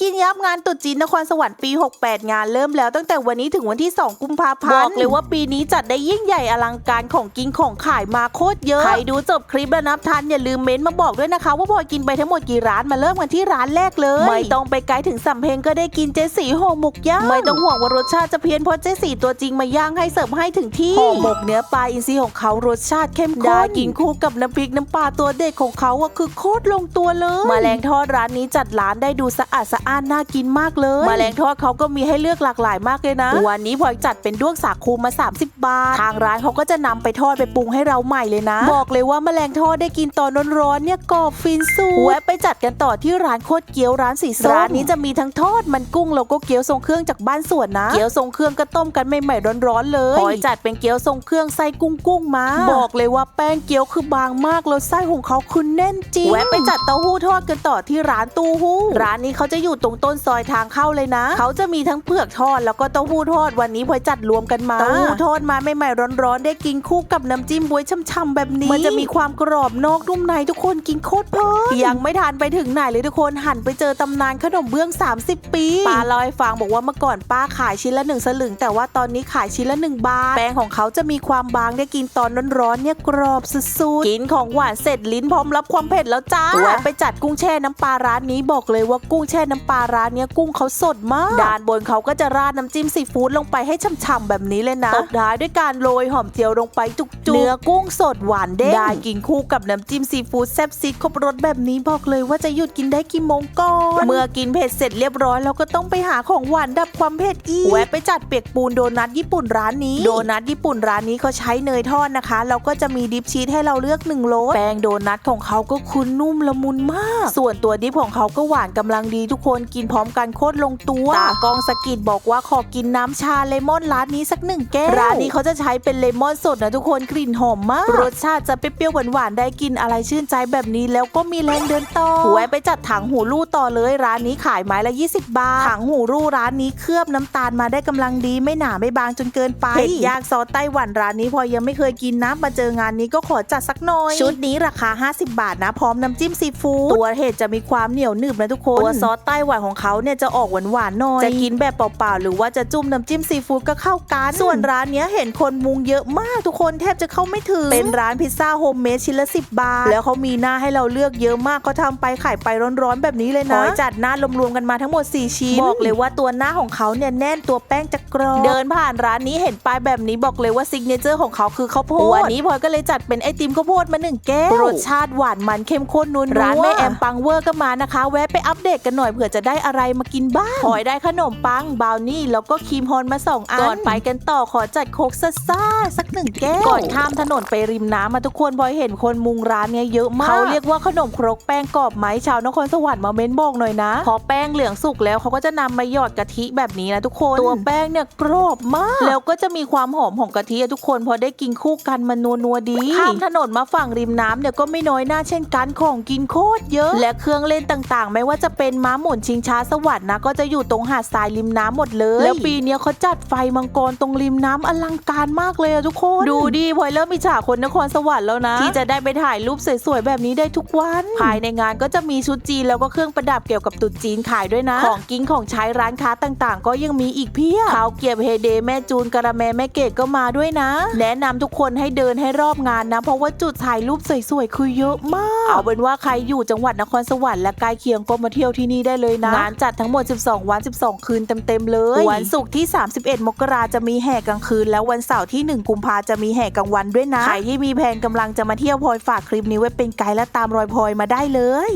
กินยับงานตรุษจีนนครสวรรค์ปี 68 งานเริ่มแล้วตั้งแต่วันนี้ถึงวันที่ 2 กุมภาพันธ์บอกเลยว่าปีนี้จัดได้ยิ่งใหญ่อลังการของกินของขายมาโคตรเยอะใครดูจบคลิปแล้วนับทันอย่าลืมเม้นต์มาบอกด้วยนะคะ ว่าพลอยกินไปทั้งหมดกี่ร้านมาเริ่มกันที่ร้านแรกเลย ไม่ต้องไปไกลถึงสำเพ็งก็ได้กินเจสีห่อหมกย่างไม่ต้องห่วงว่ารสชาติจะเพี้ยนเพราะเจสีตัวจริงมาย่างให้เสิร์ฟให้ถึงที่ห่อหมกเนื้อปลาอินทรีของเขารสชาติเข้มข้นได้กินคู่กับน้ำพริกน้ำปลาตัวเด็ดของเขาอะคือโคตรลงตัวเลยแมลงทอดร้านนี้จัดร้านได้ดูสะอาดสะอ้านน่ากินมากเลยแมลงทอดเขาก็มีให้เลือกหลากหลายมากเลยนะ วันนี้พลอยจัดเป็นด้วงสาคูมา 30 บาท ทางร้านเขาก็จะนำไปทอดไปปรุงให้เราใหม่เลยนะ บอกเลยว่าแมลงทอดได้กินตอนร้อนๆเนี่ยกรอบฟินสุดแวะไปจัดกันต่อที่ร้านโคตรเกี๊ยวร้านสีส้มร้านนี้จะมีทั้งทอดมันกุ้งแล้วก็เกี๊ยวทรงเครื่องจากบ้านสวนนะ เกี๊ยวทรงเครื่องก็ต้มกันใหม่ๆร้อนๆเลยพลอยจัดเป็นเกี๊ยวทรงเครื่องไส้กุ้งกุ้งๆมา บอกเลยว่าแป้งเกี๊ยวคือบางมากแล้วไส้ของเขาคือแน่นจริงแวะไปจัดเต้าหู้ทอดกันต่อที่ร้านตู้หู้ร้านนี้เขาจะอยู่ตรงต้นซอยทางเข้าเลยนะ เขาจะมีทั้งเผือกทอดแล้วก็เต้าหู้ทอดวันนี้พลอยจัดรวมกันมาเต้าหู้ทอดมาใหม่ๆร้อนๆได้กินคู่กับน้ำจิ้มบวยช่ำๆแบบนี้ มันจะมีความกรอบนอกนุ่มในทุกคนกินโคตรเพลินยังไม่ทานไปถึงไหนเลยทุกคนหันไปเจอตำนานขนมเบื้อง 30 ปีป้าเล่าให้ฟังบอกว่าเมื่อก่อนป้าขายชิ้นละหนึ่งสลึง แต่ว่าตอนนี้ขายชิ้นละหนึ่งบาทแป้งของเขาจะมีความบางได้กินตอนร้อนๆเนี่ยกรอบสุดๆกินของหวานเสร็จลิ้นพร้อมรับความเผ็ดแล้วจ้าแวะไปจัดกุ้งแช่น้ำปลาร้านนี้บอกเลยว่ากุ้งแช่น้ำปลาร้านเนี้ยกุ้งเขาสดมาก ด้านบนเขาก็จะราดน้ำจิ้มซีฟู้ดลงไปให้ฉ่ำๆแบบนี้เลยนะตบท้ายด้วยการโรยหอมเจียวลงไปจุกๆเนื้อกุ้งสดหวานเด้งได้กินคู่กับน้ำจิ้มซีฟู้ดแซ่บซีดครบรสแบบนี้บอกเลยว่าจะหยุดกินได้กี่โมงก่อนเมื่อกินเผ็ดเสร็จเรียบร้อยเราก็ต้องไปหาของหวานดับความเผ็ดอีกแวะไปจัดเปียกปูนโดนัทญี่ปุ่นร้านนี้ โดนัทญี่ปุ่นร้านนี้เขาใช้เนยทอดนะคะแล้วก็จะมีดิปชีสให้เราเลือกหนึ่งโรสแป้งโดนัทของเขาก็คุณนุ่มละมุนมาก ส่วนตัวดิปของเขาก็หวานกำลังดีทุกคนกินพร้อมกันโคตรลงตัวตากล้องสะกิดบอกว่าขอกินน้ำชาเลมอนร้านนี้สักหนึ่งแก้วร้านนี้เขาจะใช้เป็นเลมอนสดนะทุกคนกลิ่นหอมมากรสชาติจะเปรี้ยวๆหวานๆได้กินอะไรชื่นใจแบบนี้แล้วก็มีแรงเดินต่อแวะไปจัดถังหูรูต่อเลยร้านนี้ขายไม้ละ 20 บาทถังหูรูร้านนี้เคลือบน้ำตาลมาได้กำลังดีไม่หนาไม่บางจนเกินไปเผ็ดยากซอสไต้หวันร้านนี้พอยังไม่เคยกินนะมาเจองานนี้ก็ขอจัดสักหน่อย ชุดนี้ราคา 50 บาทนะ พร้อมน้ำจิ้มซีฟู้ดตัวเห็ดจะมีความเหนียวหนึบนะทุกคนตัวซอสไต้หวันของเขาเนี่ยจะออกหวานๆหน่อย จะกินแบบเปล่าๆ หรือว่าจะจุ่มน้ำจิ้มซีฟู้ดก็เข้ากัน ส่วนร้านเนี้ยเห็นคนมุงเยอะมากทุกคนแทบจะเข้าไม่ถึง เป็นร้านพิซซ่าโฮมเมดชิ้นละ10บาท แล้วเขามีหน้าให้เราเลือกเยอะมากเขาทำไปขายไปร้อนๆแบบนี้เลยนะขอจัดหน้ารวมๆกันมาทั้งหมด 4 ชิ้น บอกเลยว่าตัวหน้าของเขาเนี่ยแน่นตัวแป้งจะกรอบเดินผ่านร้านนี้เห็นป้ายแบบนี้บอกเลยว่าซิกเนเจอร์ของเขาคือข้าวโพดวันนี้พลอยก็เลยจัดเป็นไอติมข้าวโพดมาหนึ่งแก้วรสชาติหวานมันเข้มข้นนัวๆร้านแม่แอมปังเวอร์ก็มานะคะ แวะไปอัปเดตกันหน่อยเผื่อจะได้อะไรมากินบ้างพลอยได้ขนมปังบราวนี่แล้วก็ครีมฮอนมาสองอันก่อนไปกันต่อขอจัดโคกซ่าซ่าๆสักหนึ่งแก้วก่อนข้ามถนนไปริมน้ำมาทุกคนพลอยเห็นคนมุงร้านเนี้ยเยอะมากเขาเรียกว่าขนมครกแป้งกรอบไหมชาวนครสวรรค์มาเม้นบอกหน่อยนะ พอแป้งเหลืองสุกแล้วเขาก็จะนำมาหยอดกะทิแบบนี้นะทุกคนตัวแป้งเนี่ยกรอบมาก แล้วก็จะมีความหอมของกะทิอะทุกคนพอได้กินคู่กันมันนัวนัวๆดีข้ามถนนมาฝั่งริมน้ำเนี่ยก็ไม่น้อยหน้าเช่นกันของกินโคตรเยอะ และเครื่องเล่นต่างๆ ไม่ว่าจะเป็นม้าหมุนชิงช้าสวรรค์นะก็จะอยู่ตรงหาดทรายริมน้ำหมดเลย แล้วปีเนี้ยเขาจัดไฟมังกรตรงริมน้ำอลังการมากเลยอะทุกคน ดูดิพลอยเริ่มมีฉากคนนครสวรรค์แล้วนะ ที่จะได้ไปถ่ายรูปสวยๆแบบนี้ได้ทุกวัน ภายในงานก็จะมีชุดจีนแล้วก็เครื่องประดับเกี่ยวกับตรุ๊จีนขายด้วยนะ ของกินของใช้ร้านค้าต่างๆ ก็ยังมีอีกเพียบข้าวเกรียบเฮเดแม่จูนกระแมแม่เกดก็มาด้วยนะ แนะนำทุกคนให้เดินให้รอบงานนะ เพราะว่าจุดถ่ายรูปสวยๆคือเยอะมาก เอาเป็นว่าใครอยู่จังหวัดนครสวรรค์และใกล้เคียงก็มาเที่ยวที่นี่ได้เลยนะงานจัดทั้งหมด 12 วัน 12 คืนเต็มๆเลย วันศุกร์ที่ 31 มกราจะมีแห่กลางคืน แล้ววันเสาร์ที่ 1 กุมภาจะมีแห่กลางวันด้วยนะ ใครที่มีแผนกำลังจะมาเที่ยวพลอยฝากคลิปนี้ไว้เป็นไกด์และตามรอยพลอยมาได้เลย